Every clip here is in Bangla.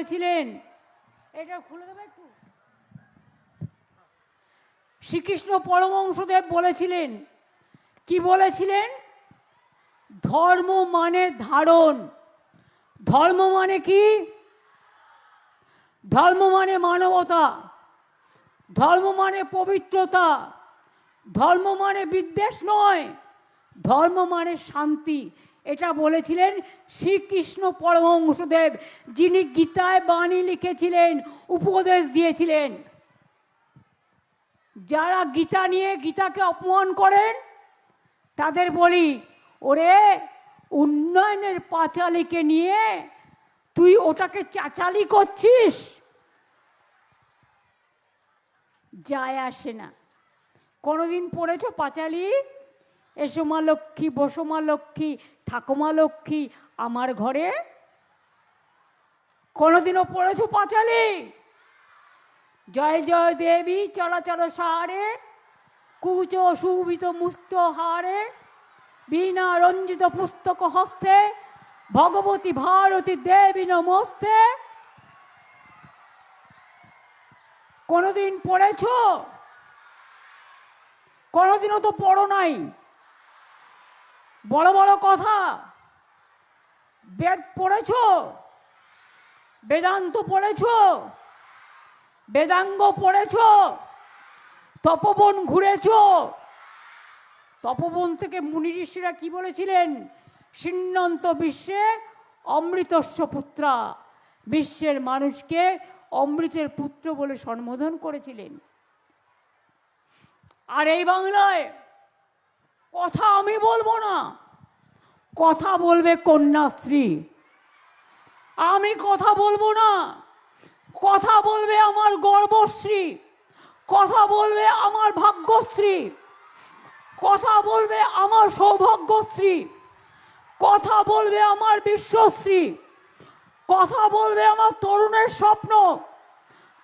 বলেছিলেন এটা খুলে দেবে একটু। শ্রীকৃষ্ণ পরমংশদেব বলেছিলেন, কি বলেছিলেন? ধর্ম মানে ধারণ। ধর্ম মানে কি? ধর্ম মানে মানবতা। ধর্ম মানে পবিত্রতা। ধর্ম মানে বিদ্বেষ নয়। ধর্ম মানে শান্তি। এটা বলেছিলেন শ্রীকৃষ্ণ পরমহংসদেব, যিনি গীতায় বাণী লিখেছিলেন, উপদেশ দিয়েছিলেন। যারা গীতা নিয়ে গীতাকে অপমান করেন, তাদের বলি, ওরে, উন্নয়নের পাঁচালিকে নিয়ে তুই ওটাকে চাচালি করছিস? যায় আসে না। কোনোদিন পড়েছ পাঁচালি? এসো মা লক্ষ্মী, বসো মা লক্ষ্মী, থাকো মা লক্ষ্মী, আমার ঘরে। কোনোদিনও পড়েছো পাঁচালি? জয় জয় দেবী চলাচল সারে। কুচ সুবিত মুক্ত হারে। বিনা রঞ্জিত পুস্তক হস্তে। ভগবতী ভারতী দেবী নমস্তে। কোনোদিন পড়েছ? কোনোদিনও তো পড়ো নাই। বড় বড় কথা। বেদ পড়েছ? বেদান্ত পড়েছ? বেদাঙ্গ পড়েছ? তপবন ঘুরেছ? তপবন থেকে মুনি ঋষিরা কি বলেছিলেন? সিন্নন্ত বিশ্বে অমৃতস্ব পুত্রা। বিশ্বের মানুষকে অমৃতের পুত্র বলে সম্বোধন করেছিলেন। আর এই বাংলায় কথা আমি বলব না। কথা বলবে কন্যাশ্রী। আমি কথা বলব না। কথা বলবে আমার গর্বশ্রী কথা বলবে আমার ভাগ্যশ্রী। কথা বলবে আমার সৌভাগ্যশ্রী। কথা বলবে আমার বিশ্বশ্রী। কথা বলবে আমার তরুণের স্বপ্ন।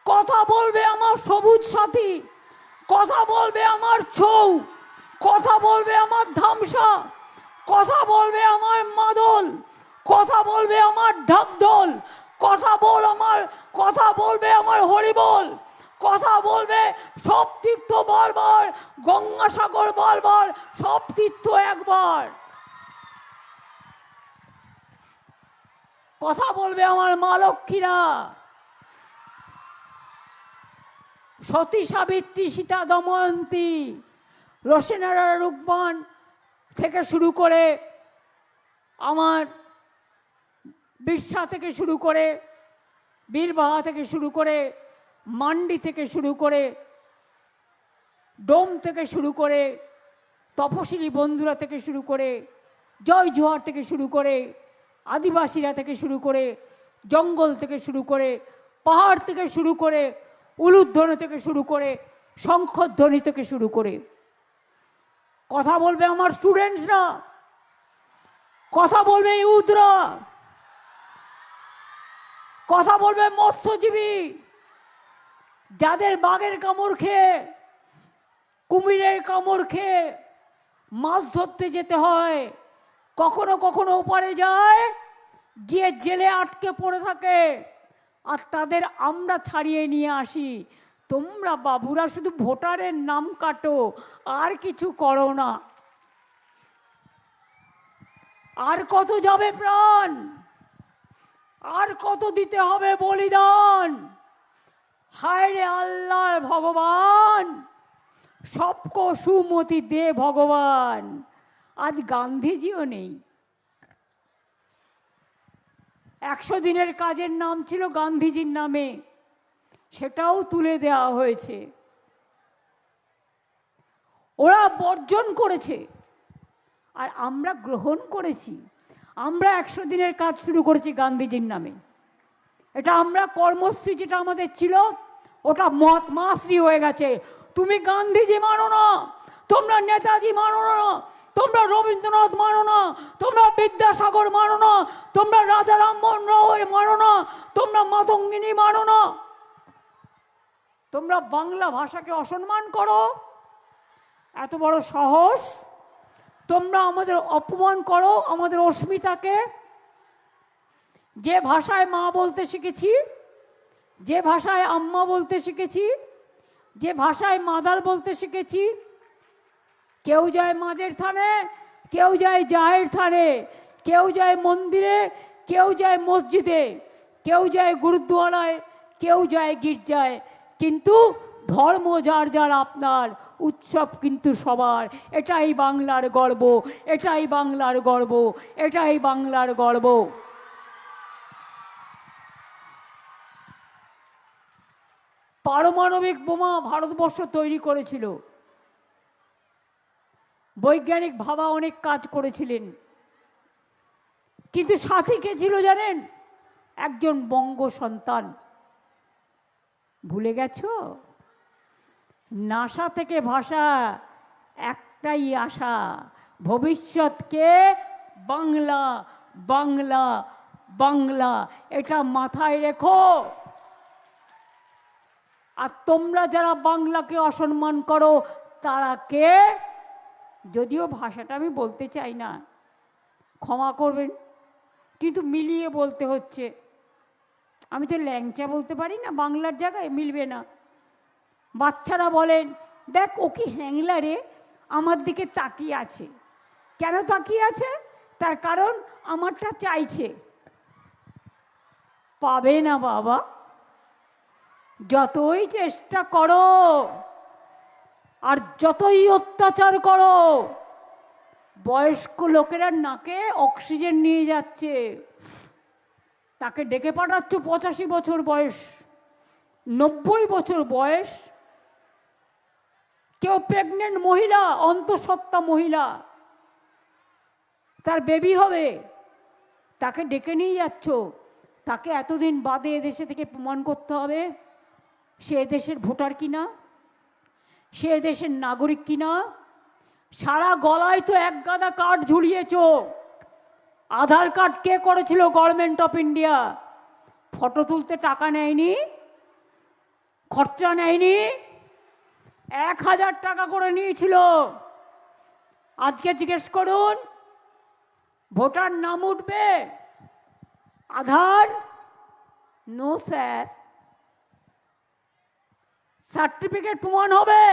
কথা বলবে আমার সবুজ সাথী। কথা বলবে আমার ছৌ। কথা বলবে আমার ধামসা, কথা বলবে আমার মাদল, কথা বলবে আমার ঢাকঢোল, কথা বল আমার, কথা বলবে আমার হরিবল, কথা বলবে সব তীর্থ বারবার গঙ্গাসাগর বারবার, সব তীর্থ একবার। কথা বলবে আমার মা লক্ষ্মীরা। সতী সাবিত্রী সীতা দময়ন্তী। রসেনারা রূপবান থেকে শুরু করে আমার বিরসা থেকে শুরু করে বীরবাহা থেকে শুরু করে মান্ডি থেকে শুরু করে ডোম থেকে শুরু করে তপশিলি বন্ধুরা থেকে শুরু করে জয় জোহার থেকে শুরু করে আদিবাসীরা থেকে শুরু করে জঙ্গল থেকে শুরু করে পাহাড় থেকে শুরু করে উলুধ্বনি থেকে শুরু করে শঙ্খধ্বনি থেকে শুরু করে কথা বলবে আমার স্টুডেন্টসরা। কথা বলবে ইউথরা। কথা বলবে মৎস্যজীবী। যাদের বাঘের কামড় খেয়ে, কুমিরের কামড় খেয়ে মাছ ধরতে যেতে হয়, কখনো কখনো ওপারে যায়, গিয়ে জেলে আটকে পড়ে থাকে, আর তাদের আমরা ছাড়িয়ে নিয়ে আসি। তোমরা বাবুরা শুধু ভোটারের নাম কাটো, আর কিছু করো না। আর কত যাবে প্রাণ? আর কত দিতে হবে বলিদান? হায় রে আল্লাহর ভগবান! সবকো সুমতি দে ভগবান। আজ গান্ধীজিও নেই। একশো দিনের কাজের নাম ছিল গান্ধীজির নামে। সেটাও তুলে দেওয়া হয়েছে। ওরা বর্জন করেছে। আর আমরা গ্রহণ করেছি। আমরা একশো দিনের কাজ শুরু করেছি গান্ধীজির নামে। এটা আমরা কর্মশ্রী যেটা আমাদের ছিল, ওটা মত মাসরি হয়ে গেছে। তুমি গান্ধীজি মানো না, তোমরা নেতাজি মানো না, তোমরা রবীন্দ্রনাথ মানো না, তোমরা বিদ্যাসাগর মানো না, তোমরা রাজা রামমোহন রায় মানো না, তোমরা মাতঙ্গিনী মানো না। তোমরা বাংলা ভাষাকে অসম্মান করো। এত বড় সাহস। তোমরা আমাদের অপমান করো, আমাদের অস্মিতাকে। যে ভাষায় মা বলতে শিখেছি, যে ভাষায় আম্মা বলতে শিখেছি, যে ভাষায় মাদার বলতে শিখেছি, কেউ যায় মাঝের থানে, কেউ যায় জাহের থানে, কেউ যায় মন্দিরে, কেউ যায় মসজিদে, কেউ যায় গুরুদ্বারায় কেউ যায় গির্জায় কিন্তু ধর্ম যার যার আপনার, উৎসব কিন্তু সবার। এটাই বাংলার গর্ব, এটাই বাংলার গর্ব, এটাই বাংলার গর্ব। পারমাণবিক বোমা ভারতবর্ষ তৈরি করেছিল। বৈজ্ঞানিক ভাবা অনেক কাজ করেছিলেন। কিন্তু সাথী কে ছিল জানেন? একজন বঙ্গ সন্তান। ভুলে গেছো? নাসা থেকে ভাষা একটাই আশা, ভবিষ্যৎকে বাংলা বাংলা বাংলা, এটা মাথায় রেখো। আর তোমরা যারা বাংলাকে অসম্মান করো, তারা কে? যদিও ভাষাটা আমি বলতে চাই না, ক্ষমা করবেন, কিন্তু মিলিয়ে বলতে হচ্ছে। আমি তো ল্যাংচা বলতে পারি না, বাংলার জায়গায় মিলবে না। বাচ্চারা বলেন, দেখ, ও কি হ্যাংলা রে? আমার দিকে তাকিয়ে আছে। কেন তাকিয়ে আছে? তার কারণ আমারটা চাইছে। পাবে না বাবা। যতই চেষ্টা করো, আর যতই অত্যাচার করো, বয়স্ক লোকেরা নাকে অক্সিজেন নিয়ে যাচ্ছে। তাকে ডেকে পাঠাচ্ছ পঁচাশি বছর বয়স, নব্বই বছর বয়স। কেউ প্রেগনেন্ট মহিলা, অন্তঃসত্ত্বা মহিলা, তার বেবি হবে, তাকে ডেকে নিয়ে যাচ্ছ। তাকে এতদিন বাদে এদেশে থেকে প্রমাণ করতে হবে, সে এদেশের ভোটার কিনা? সে দেশের নাগরিক কিনা? সারা গলায় তো এক গাদা কার্ড ঝুলিয়েছ। আধার কার্ড কে করেছিল গভর্নমেন্ট অফ ইন্ডিয়া ফটো তুলতে টাকা নেয়নি? খরচা নেয়নি? এক হাজার টাকা করে নিয়েছিল। আজকে জিজ্ঞেস করুন, ভোটার নাম উঠবে? আধার? নো স্যার সার্টিফিকেট প্রমাণ হবে?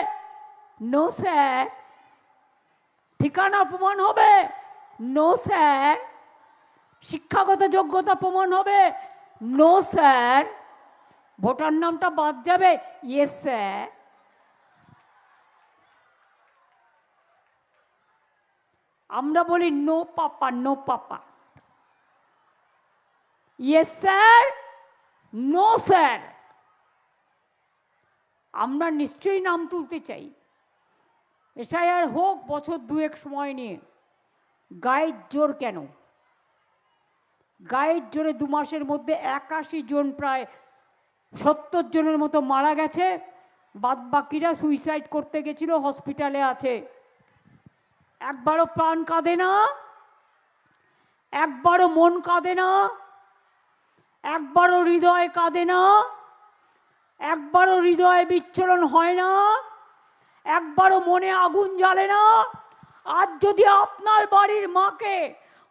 নো স্যার ঠিকানা প্রমাণ হবে? নো স্যার শিক্ষাগত যোগ্যতা প্রমাণ হবে। নো স্যার ভোটার নামটা বাদ যাবে। ইয়েস স্যার আমরা বলি no papa no papa yes sir no sir আমরা নিশ্চয়ই নাম তুলতে চাই। এসআইআর হোক, বছর দুয়েক সময় নিয়ে। গায়ের জোর কেন? গায়ের জোরে দু মাসের মধ্যে একাশি জন প্রায় সত্তর জনের মতো মারা গেছে। বাদ বাকিরা সুইসাইড করতে গেছিল হসপিটালে আছে। একবারও প্রাণ কাঁদে না, একবারও মন কাঁদে না, একবারও হৃদয় কাঁদে না, একবারও হৃদয়ে বিচ্ছলন হয় না, একবারও মনে আগুন জ্বালে না। আজ যদি আপনার বাড়ির মাকে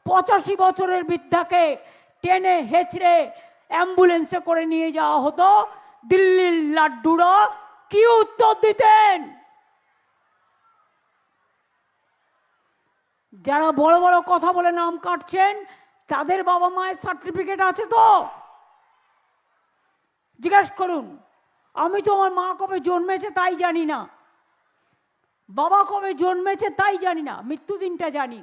পঁচাশি বছরের বৃদ্ধাকে টেনে হেঁচড়ে অ্যাম্বুলেন্সে করে নিয়ে যাওয়া হতো। দিল্লির লাড্ডুরা কি উত্তর দিতেন? যারা বড় বড় কথা বলে নাম কাটছেন, তাদের বাবা মায়ের সার্টিফিকেট আছে তো? জিজ্ঞেস করুন, আমি তো আমার মা কবে জন্মেছে তাই জানি না। বাবা কবে জন্মেছে তাই জানি না, মৃত্যুদিনটা জানি।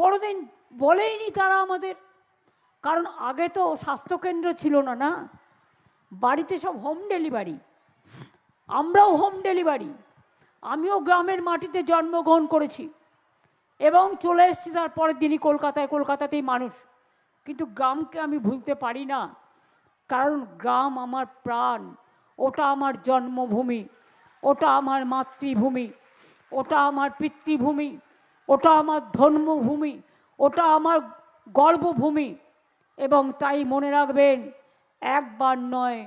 কোনোদিন বলেইনি তারা আমাদের। কারণ আগে তো স্বাস্থ্যকেন্দ্র ছিল না না? বাড়িতে সব হোম ডেলিভারি আমরাও হোম ডেলিভারি আমিও গ্রামের মাটিতে জন্মগ্রহণ করেছি। এবং চলে এসেছি তারপরের দিনই কলকাতায়। কলকাতাতেই মানুষ। কিন্তু গ্রামকে আমি ভুলতে পারি না। কারণ গ্রাম আমার প্রাণ। ওটা আমার জন্মভূমি। ওটা আমার মাতৃভূমি। ওটা আমার পিতৃভূমি। ওটা আমার ধর্মভূমি, ওটা আমার গর্বভূমি এবং তাই মনে রাখবেন, একবার নয়,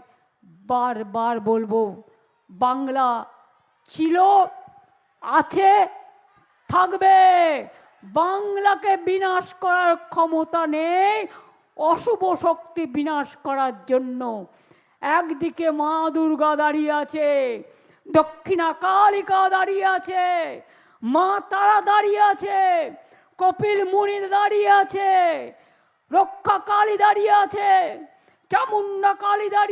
বারবার বলব, বাংলা ছিল, আছে, থাকবে। বাংলাকে বিনাশ করার ক্ষমতা নেই, অশুভ শক্তি বিনাশ করার জন্য। একদিকে মা দুর্গা দাঁড়িয়ে আছে, দক্ষিণা কালিকা দাঁড়িয়ে আছে মা তারা দাঁড়িয়ে আছে, কপিল মুনি দাঁড়িয়ে আছে রক্ষা কালী দাঁড়িয়ে আছে চামুন্ডা কালী দাঁড়িয়ে